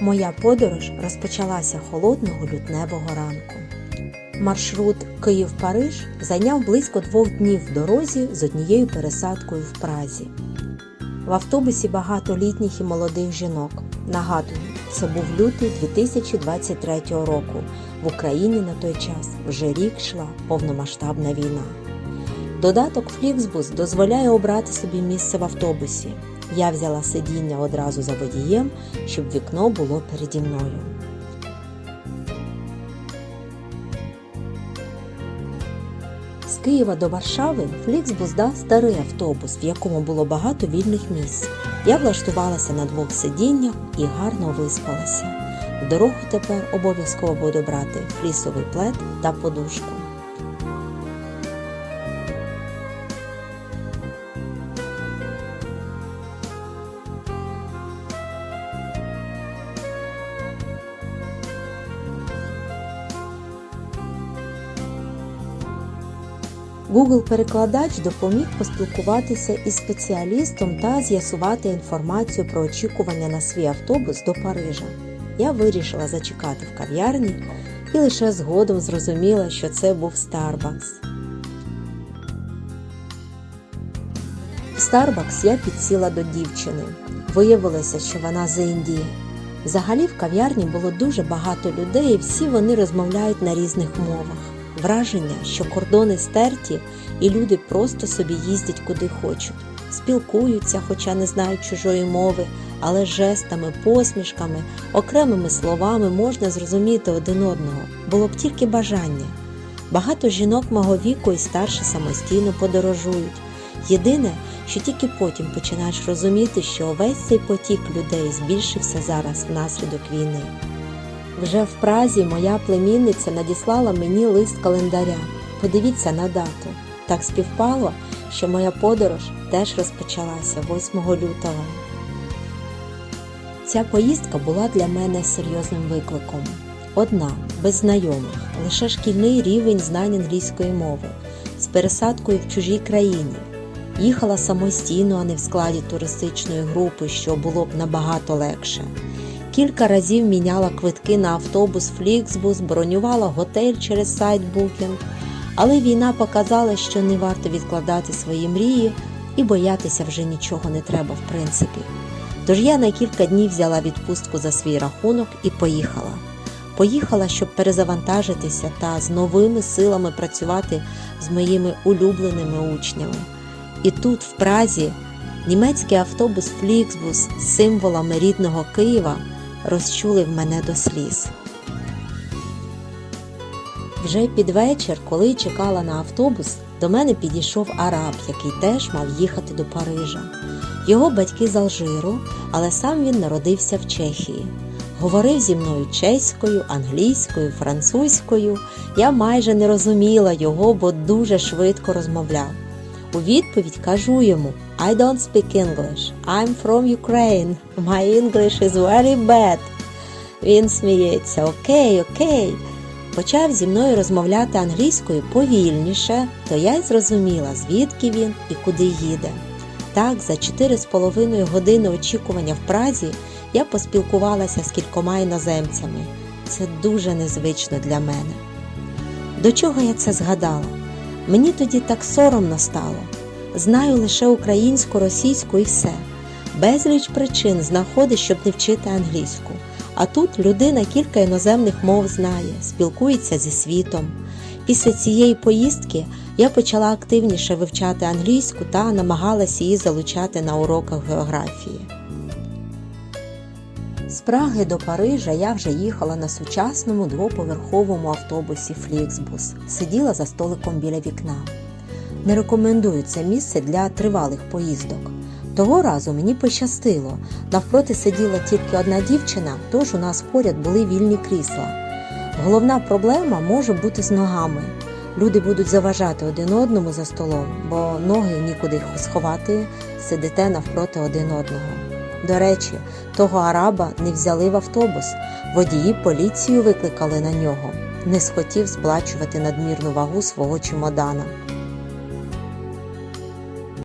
Моя подорож розпочалася холодного лютневого ранку. Маршрут Київ-Париж зайняв близько двох днів в дорозі з однією пересадкою в Празі. В автобусі багато літніх і молодих жінок. Нагадую, це був лютий 2023 року. В Україні на той час вже рік йшла повномасштабна війна. Додаток Flixbus дозволяє обрати собі місце в автобусі. Я взяла сидіння одразу за водієм, щоб вікно було переді мною. З Києва до Варшави Flixbus дав старий автобус, в якому було багато вільних місць. Я влаштувалася на двох сидіннях і гарно виспалася. В дорогу тепер обов'язково буду брати флісовий плед та подушку. Google-перекладач допоміг поспілкуватися із спеціалістом та з'ясувати інформацію про очікування на свій автобус до Парижа. Я вирішила зачекати в кав'ярні і лише згодом зрозуміла, що це був Starbucks. В Starbucks я підсіла до дівчини. Виявилося, що вона з Індії. Взагалі в кав'ярні було дуже багато людей, і всі вони розмовляють на різних мовах. Враження, що кордони стерті, і люди просто собі їздять куди хочуть, спілкуються, хоча не знають чужої мови, але жестами, посмішками, окремими словами можна зрозуміти один одного. Було б тільки бажання. Багато жінок мого віку і старше самостійно подорожують. Єдине, що тільки потім починаєш розуміти, що весь цей потік людей збільшився зараз внаслідок війни. Вже в Празі моя племінниця надіслала мені лист календаря. Подивіться на дату. Так співпало, що моя подорож теж розпочалася 8 лютого. Ця поїздка була для мене серйозним викликом. Одна, без знайомих, лише шкільний рівень знань англійської мови, з пересадкою в чужій країні. Їхала самостійно, а не в складі туристичної групи, що було б набагато легше. Кілька разів міняла квитки на автобус Flixbus, бронювала готель через сайт Booking. Але війна показала, що не варто відкладати свої мрії і боятися вже нічого не треба, в принципі. Тож я на кілька днів взяла відпустку за свій рахунок і поїхала. Поїхала, щоб перезавантажитися та з новими силами працювати з моїми улюбленими учнями. І тут, в Празі, німецький автобус Flixbus з символами рідного Києва розчулив мене до сліз. Вже під вечір, коли чекала на автобус, до мене підійшов араб, який теж мав їхати до Парижа. Його батьки з Алжиру, але сам він народився в Чехії. Говорив зі мною чеською, англійською, французькою. Я майже не розуміла його, бо дуже швидко розмовляв. У відповідь кажу йому I don't speak English. I'm from Ukraine. My English is very bad. Він сміється, окей, окей. Почав зі мною розмовляти англійською повільніше, то я й зрозуміла, звідки він і куди їде. Так, за 4,5 години очікування в Празі я поспілкувалася з кількома іноземцями. Це дуже незвично для мене. До чого я це згадала? Мені тоді так соромно стало. Знаю лише українську, російську і все. Безліч причин знаходить, щоб не вчити англійську. А тут людина кілька іноземних мов знає, спілкується зі світом. Після цієї поїздки я почала активніше вивчати англійську та намагалася її залучати на уроках географії. З Праги до Парижа я вже їхала на сучасному двоповерховому автобусі Flixbus. Сиділа за столиком біля вікна. Не рекомендую це місце для тривалих поїздок. Того разу мені пощастило. Навпроти сиділа тільки одна дівчина, тож у нас поряд були вільні крісла. Головна проблема може бути з ногами. Люди будуть заважати один одному за столом, бо ноги нікуди сховати, сидите навпроти один одного. До речі, того араба не взяли в автобус, водії поліцію викликали на нього. Не схотів сплачувати надмірну вагу свого чемодана.